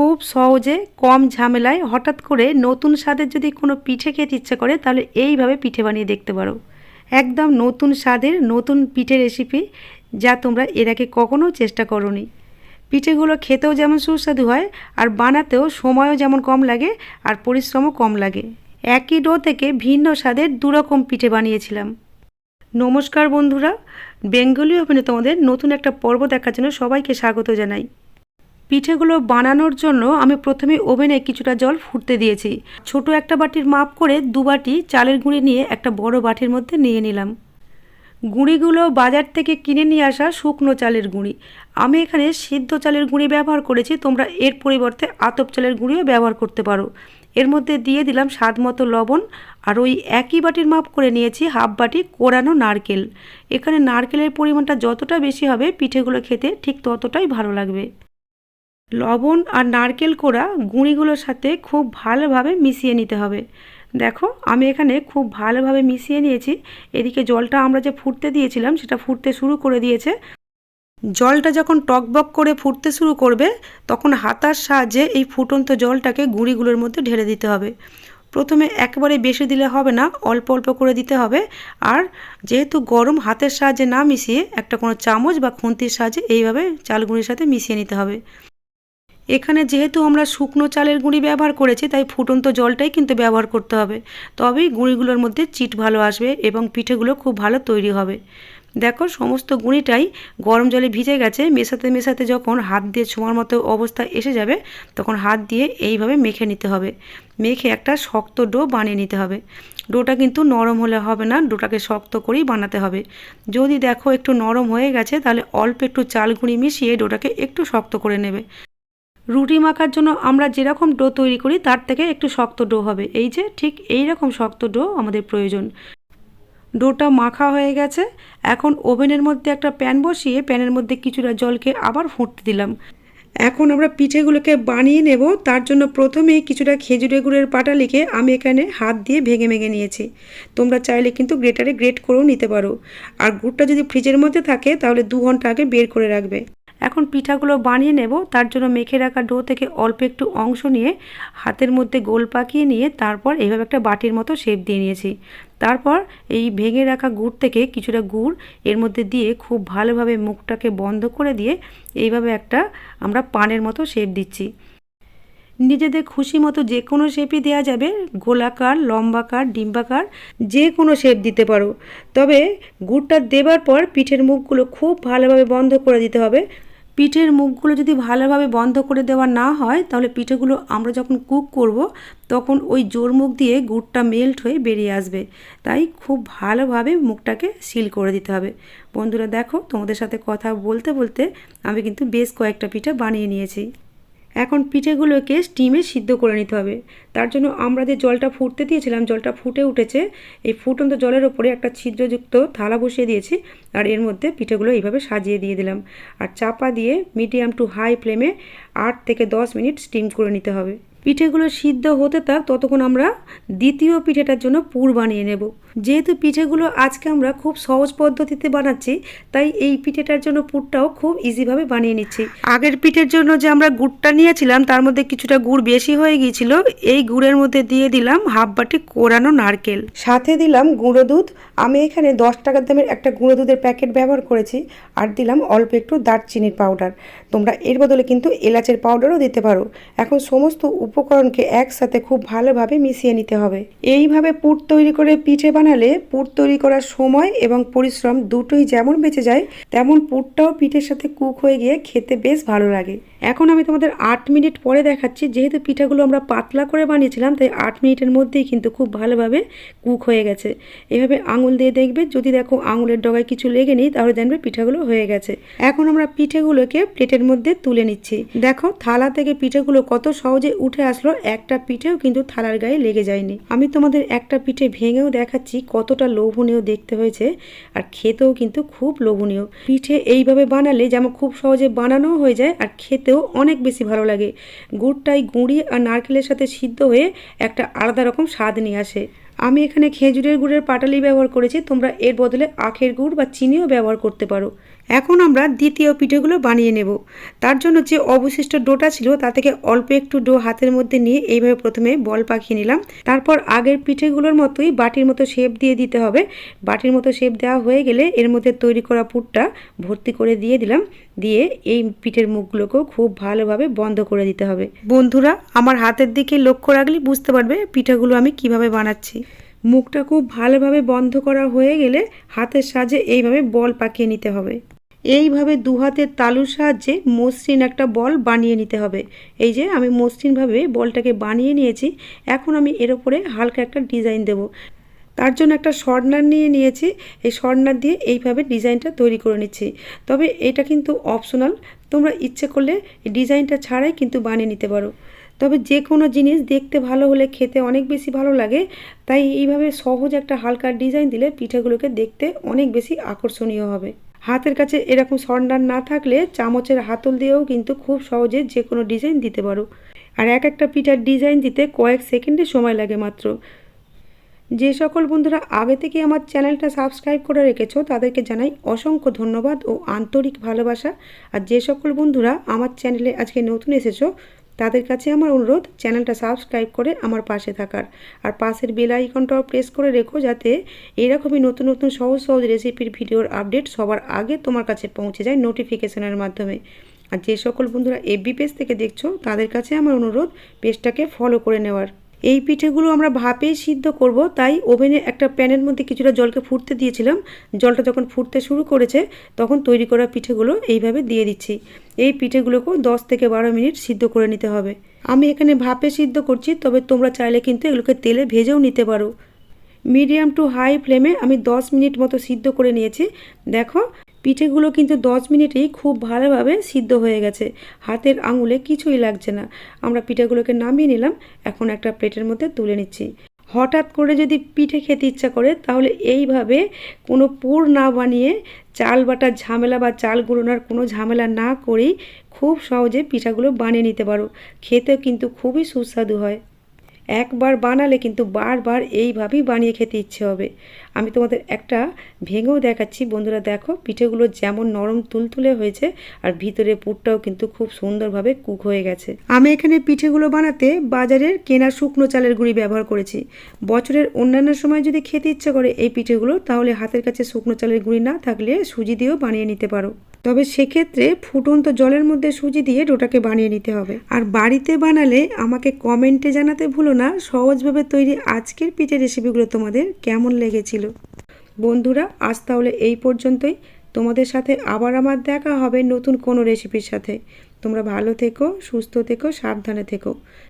খুব সহজে কম ঝামেলায় হঠাৎ করে নতুন স্বাদের যদি কোনো পিঠে খেতে ইচ্ছে করে, তাহলে এইভাবে পিঠে বানিয়ে দেখতে পারো। একদম নতুন স্বাদের নতুন পিঠে রেসিপি যা তোমরা এর আগে কখনো চেষ্টা করোনি। পিঠেগুলো খেতেও যেমন সুস্বাদু হয়, আর বানাতেও সময়ও যেমন কম লাগে, আর পরিশ্রমও কম লাগে। একই ডো থেকে ভিন্ন স্বাদের দুরকম পিঠে বানিয়েছিলাম। নমস্কার বন্ধুরা, বেঙ্গলি ওভেনে তোমাদের নতুন একটা পর্ব দেখার জন্য সবাইকে স্বাগত জানাই। পিঠেগুলো বানানোর জন্য আমি প্রথমে ওভেনে কিছুটা জল ফুটতে দিয়েছি। ছোট একটা বাটির মাপ করে দু বাটি চালের গুঁড়ি নিয়ে একটা বড় বাটির মধ্যে নিয়ে নিলাম। গুঁড়িগুলো বাজার থেকে কিনে নিয়ে আসা শুকনো চালের গুঁড়ি। আমি এখানে সিদ্ধ চালের গুঁড়ি ব্যবহার করেছি, তোমরা এর পরিবর্তে আতপ চালের গুঁড়িও ব্যবহার করতে পারো। এর মধ্যে দিয়ে দিলাম স্বাদ মতো লবণ আর ওই একই বাটির মাপ করে নিয়েছি হাফ বাটি কোরানো নারকেল। এখানে নারকেলের পরিমাণটা যতটা বেশি হবে, পিঠেগুলো খেতে ঠিক ততটাই ভালো লাগবে। লবণ আর নারকেল কোড়া গুঁড়িগুলোর সাথে খুব ভালোভাবে মিশিয়ে নিতে হবে। দেখো, আমি এখানে খুব ভালোভাবে মিশিয়ে নিয়েছি। এদিকে জলটা আমরা যে ফুটতে দিয়েছিলাম, সেটা ফুটতে শুরু করে দিয়েছে। জলটা যখন টকবক করে ফুটতে শুরু করবে, তখন হাতার সাহায্যে এই ফুটন্ত জলটাকে গুঁড়িগুলোর মধ্যে ঢেলে দিতে হবে। প্রথমে একবারে বেশি দিলে হবে না, অল্প অল্প করে দিতে হবে। আর যেহেতু গরম, হাতের সাহায্যে না মিশিয়ে একটা কোনো চামচ বা খুন্তির সাহায্যে এইভাবে চালগুঁড়ির সাথে মিশিয়ে নিতে হবে। এখানে যেহেতু আমরা শুকনো চালের গুঁড়ি ব্যবহার করেছি, তাই ফুটন্ত জলটাই কিন্তু ব্যবহার করতে হবে। তবেই গুঁড়িগুলোর মধ্যে চিট ভালো আসবে এবং পিঠেগুলো খুব ভালো তৈরি হবে। দেখো, সমস্ত গুঁড়িটাই গরম জলে ভিজে গেছে। মেশাতে মেশাতে যখন হাত দিয়ে ছোঁয়ার মতো অবস্থা এসে যাবে, তখন হাত দিয়ে এইভাবে মেখে নিতে হবে। মেখে একটা শক্ত ডো বানিয়ে নিতে হবে। ডোটা কিন্তু নরম হলে হবে না, ডোটাকে শক্ত করেই বানাতে হবে। যদি দেখো একটু নরম হয়ে গেছে, তাহলে অল্প একটু চাল গুঁড়ি মিশিয়ে ডোটাকে একটু শক্ত করে নেবে। রুটি মাখার জন্য আমরা যেরকম ডো তৈরি করি, তার থেকে একটু শক্ত ডো হবে। এই যে ঠিক এই রকম শক্ত ডো আমাদের প্রয়োজন। ডোটা মাখা হয়ে গেছে। এখন ওভেনের মধ্যে একটা প্যান বসিয়ে প্যানের মধ্যে কিছুটা জলকে আবার ফুটতে দিলাম। এখন আমরা পিঠেগুলোকে বানিয়ে নেব। তার জন্য প্রথমেই কিছুটা খেজুরে গুড়ের পাটা লিখে আমি এখানে হাত দিয়ে ভেঙে ভেঙে নিয়েছি। তোমরা চাইলে কিন্তু গ্রেটারে গ্রেট করেও নিতে পারো। আর গুড়টা যদি ফ্রিজের মধ্যে থাকে, তাহলে দু ঘণ্টা আগে বের করে রাখবে। এখন পিঠাগুলো বানিয়ে নেব। তার জন্য মেখে রাখা ডো থেকে অল্প একটু অংশ নিয়ে হাতের মধ্যে গোল পাকিয়ে নিয়ে তারপর এইভাবে একটা বাটির মতো শেপ দিয়ে নিয়েছি। তারপর এই ভেঙে রাখা গুড় থেকে কিছুটা গুড় এর মধ্যে দিয়ে খুব ভালোভাবে মুখটাকে বন্ধ করে দিয়ে এইভাবে একটা আমরা পানের মতো শেপ দিচ্ছি। নিজেদের খুশি মতো যে কোনো শেপই দেওয়া যাবে। গোলাকার, লম্বাকার, ডিম্বাকার, যে কোনো শেপ দিতে পারো। তবে গুড়টা দেবার পর পিঠের মুখগুলো খুব ভালোভাবে বন্ধ করে দিতে হবে। পিঠের মুখগুলো যদি ভালোভাবে বন্ধ করে দেওয়া না হয়, তাহলে পিঠেগুলো আমরা যখন কুক করব, তখন ওই জোর মুখ দিয়ে গুড়টা মেল্ট হয়ে বেরিয়ে আসবে। তাই খুব ভালোভাবে মুখটাকে সিল করে দিতে হবে। বন্ধুরা দেখো, তোমাদের সাথে কথা বলতে বলতে আমি কিন্তু বেশ কয়েকটা পিঠা বানিয়ে নিয়েছি। এখন পিঠেগুলোকে স্টিমে সিদ্ধ করে নিতে হবে। তার জন্য আমরা যে জলটা ফুটতে দিয়েছিলাম, জলটা ফুটে উঠেছে, এই ফুটন্ত জলের ওপরে একটা ছিদ্রযুক্ত থালা বসিয়ে দিয়েছি আর এর মধ্যে পিঠেগুলো এইভাবে সাজিয়ে দিয়ে দিলাম। আর চাপা দিয়ে মিডিয়াম টু হাই ফ্লেমে আট থেকে দশ মিনিট স্টিম করে নিতে হবে। পিঠেগুলো সিদ্ধ হতে থাক, ততক্ষণ আমরা দ্বিতীয় পিঠেটার জন্য পুর বানিয়ে নেব। যেহেতু পিঠেগুলো আজকে আমরা খুব সহজ পদ্ধতিতে বানাচ্ছি, তাই এই পিঠেটার জন্য পুরটাও খুব ইজিভাবে বানিয়ে নিচ্ছি। আগের পিঠের জন্য যে আমরা গুড়টা নিয়েছিলাম, তার মধ্যে কিছুটা গুড় বেশি হয়ে গিয়েছিল, এই গুড়ের মধ্যে দিয়ে দিলাম হাফ বাটি কোরানো নারকেল। সাথে দিলাম গুঁড়ো দুধ, আমি এখানে দশ টাকার দামের একটা গুঁড়ো দুধের প্যাকেট ব্যবহার করেছি, আর দিলাম অল্প একটু দারচিনির পাউডার। তোমরা এর বদলে কিন্তু এলাচের পাউডারও দিতে পারো। এখন সমস্ত উপকরণকে একসাথে খুব ভালোভাবে মিশিয়ে নিতে হবে। এইভাবে পুর তৈরি করে পিঠে বানালে পুর তৈরি করার সময় এবং পরিশ্রম দুটোই যেমন বেঁচে যায়, তেমন পুরটাও পিঠের সাথে কুক হয়ে গিয়ে খেতে বেশ ভালো লাগে। এখন আমি তোমাদের আট মিনিট পরে দেখাচ্ছি, যেহেতু পিঠাগুলো আমরা পাতলা করে বানিয়েছিলাম, তাই আট মিনিটের মধ্যেই কিন্তু খুব ভালোভাবে কুক হয়ে গেছে। এভাবে আঙুল দিয়ে দেখবে, যদি দেখো আঙুলের ডগায় কিছু লেগে নেই, তাহলে জানবে পিঠাগুলো হয়ে গেছে। এখন আমরা পিঠেগুলোকে প্লেটের মধ্যে তুলে নিচ্ছি। দেখো, থালা থেকে পিঠেগুলো কত সহজে উঠে আসলো, একটা পিঠেও কিন্তু থালার গায়ে লেগে যায়নি। আমি তোমাদের একটা পিঠে ভেঙেও দেখাচ্ছি, কতটা লোভনীয় দেখতে হয়েছে, আর খেতেও কিন্তু খুব লোভনীয়। পিঠে এইভাবে বানালে যেমন খুব সহজে বানানোও হয়ে যায়, আর খেতেও অনেক বেশি ভালো লাগে। গুড়টাই গুঁড়ি আর নারকেলের সাথে সিদ্ধ হয়ে একটা আলাদা রকম স্বাদ নিয়ে আসে। আমি এখানে খেজুরের গুড়ের পাটালি ব্যবহার করেছি, তোমরা এর বদলে আখের গুড় বা চিনিও ব্যবহার করতে পারো। এখন আমরা দ্বিতীয় পিঠেগুলো বানিয়ে নেব। তার জন্য যে অবশিষ্ট ডোটা ছিল, তা থেকে অল্প একটু ডো হাতের মধ্যে নিয়ে এইভাবে প্রথমে বল পাকিয়ে নিলাম। তারপর আগের পিঠেগুলোর মতোই বাটির মতো শেপ দিয়ে দিতে হবে। বাটির মতো শেপ দেওয়া হয়ে গেলে এর মধ্যে তৈরি করা পুরটা ভর্তি করে দিয়ে দিলাম। দিয়ে এই পিঠের মুখগুলোকেও খুব ভালোভাবে বন্ধ করে দিতে হবে। বন্ধুরা, আমার হাতের দিকে লক্ষ্য রাখলে বুঝতে পারবে পিঠাগুলো আমি কীভাবে বানাচ্ছি। মুখটা খুব ভালোভাবে বন্ধ করা হয়ে গেলে হাতের সাহায্যে এইভাবে বল পাকিয়ে নিতে হবে। এইভাবে দু হাতের তালুর সাহায্যে মসৃণ একটা বল বানিয়ে নিতে হবে। এই যে আমি মসৃণভাবে বলটাকে বানিয়ে নিয়েছি, এখন আমি এর ওপরে হালকা একটা ডিজাইন দেব। তার জন্য একটা শর্টনার নিয়ে নিয়েছি, এই শর্টনার দিয়ে এইভাবে ডিজাইনটা তৈরি করে নিচ্ছি। তবে এটা কিন্তু অপশনাল, তোমরা ইচ্ছে করলে ডিজাইনটা ছাড়াই কিন্তু বানিয়ে নিতে পারো। তবে যে কোনো জিনিস দেখতে ভালো হলে খেতে অনেক বেশি ভালো লাগে, তাই এইভাবে সহজ একটা হালকা ডিজাইন দিলে পিঠাগুলোকে দেখতে অনেক বেশি আকর্ষণীয় হবে। হাতের কাছে এরকম সন্ডার না থাকলে চামচের হাতল দিয়েও কিন্তু খুব সহজে যে কোনো ডিজাইন দিতে পারো। আর এক একটা পিঠার ডিজাইন দিতে কয়েক সেকেন্ডে সময় লাগে মাত্র। যে সকল বন্ধুরা আগে থেকে আমার চ্যানেলটা সাবস্ক্রাইব করে রেখেছো, তাদেরকে জানাই অসংখ্য ধন্যবাদ ও আন্তরিক ভালোবাসা। আর যে সকল বন্ধুরা আমার চ্যানেলে আজকে নতুন এসেছ তাদের কাছে আমার অনুরোধ, চ্যানেলটা সাবস্ক্রাইব করে আমার পাশে থাকার। আর পাশের বেল আইকনটাও প্রেস করে রেখো যাতে এরকমই নতুন নতুন সহজ সহজ রেসিপির ভিডিওর আপডেট সবার আগে তোমার কাছে পৌঁছে যায় নোটিফিকেশনের মাধ্যমে। আর যে সকল বন্ধুরা এফবি পেজ থেকে দেখছ, তাদের কাছে আমার অনুরোধ পেজটাকে ফলো করে নেওয়ার। এই পিঠেগুলো আমরা ভাপেই সিদ্ধ করব, তাই ওভেনে একটা প্যানের মধ্যে কিছুটা জলকে ফুটতে দিয়েছিলাম। জলটা যখন ফুটতে শুরু করেছে, তখন তৈরি করা পিঠেগুলো এইভাবে দিয়ে দিচ্ছি। এই পিঠেগুলোকেও দশ থেকে বারো মিনিট সিদ্ধ করে নিতে হবে। আমি এখানে ভাপে সিদ্ধ করছি, তবে তোমরা চাইলে কিন্তু এগুলোকে তেলে ভেজেও নিতে পারো। মিডিয়াম টু হাই ফ্লেমে আমি দশ মিনিট মতো সিদ্ধ করে নিয়েছি। দেখো পিঠেগুলো কিন্তু দশ মিনিটেই খুব ভালোভাবে সিদ্ধ হয়ে গেছে। হাতের আঙুলে কিছুই লাগছে না। আমরা পিঠেগুলোকে নামিয়ে নিলাম। এখন একটা প্লেটের মধ্যে তুলে নিচ্ছি। হঠাৎ করে যদি পিঠে খেতে ইচ্ছা করে, তাহলে এইভাবে কোনো পুর না বানিয়ে চাল বাটার ঝামেলা বা চাল গুঁড়োনোর কোনো ঝামেলা না করেই খুব সহজে পিঠাগুলো বানিয়ে নিতে পারো। খেতেও কিন্তু খুবই সুস্বাদু হয়। একবার বানালে কিন্তু বারবার এইভাবেই বানিয়ে খেতে ইচ্ছে হবে। আমি তোমাদের একটা ভেঙেও দেখাচ্ছি। বন্ধুরা দেখো, পিঠেগুলো যেমন নরম তুলতুলে হয়েছে আর ভিতরে পুরটাও কিন্তু খুব সুন্দরভাবে কুক হয়ে গেছে। আমি এখানে পিঠেগুলো বানাতে বাজারের কেনা শুকনো চালের গুঁড়ি ব্যবহার করেছি। বছরের অন্যান্য সময় যদি খেতে ইচ্ছে করে এই পিঠেগুলো, তাহলে হাতের কাছে শুকনো চালের গুঁড়ি না থাকলে সুজি দিয়েও বানিয়ে নিতে পারো। তবে সেক্ষেত্রে ফুটন্ত জলের মধ্যে সুজি দিয়ে ডোটাকে বানিয়ে নিতে হবে। আর বাড়িতে বানালে আমাকে কমেন্টে জানাতে ভুলো না, সহজভাবে তৈরি আজকের পিঠের রেসিপিগুলো তোমাদের কেমন লেগেছিল। বন্ধুরা, আজ তাহলে এই পর্যন্তই। তোমাদের সাথে আবার আমার দেখা হবে নতুন কোনো রেসিপির সাথে। তোমরা ভালো থেকো, সুস্থ থেকো, সাবধানে থেকো।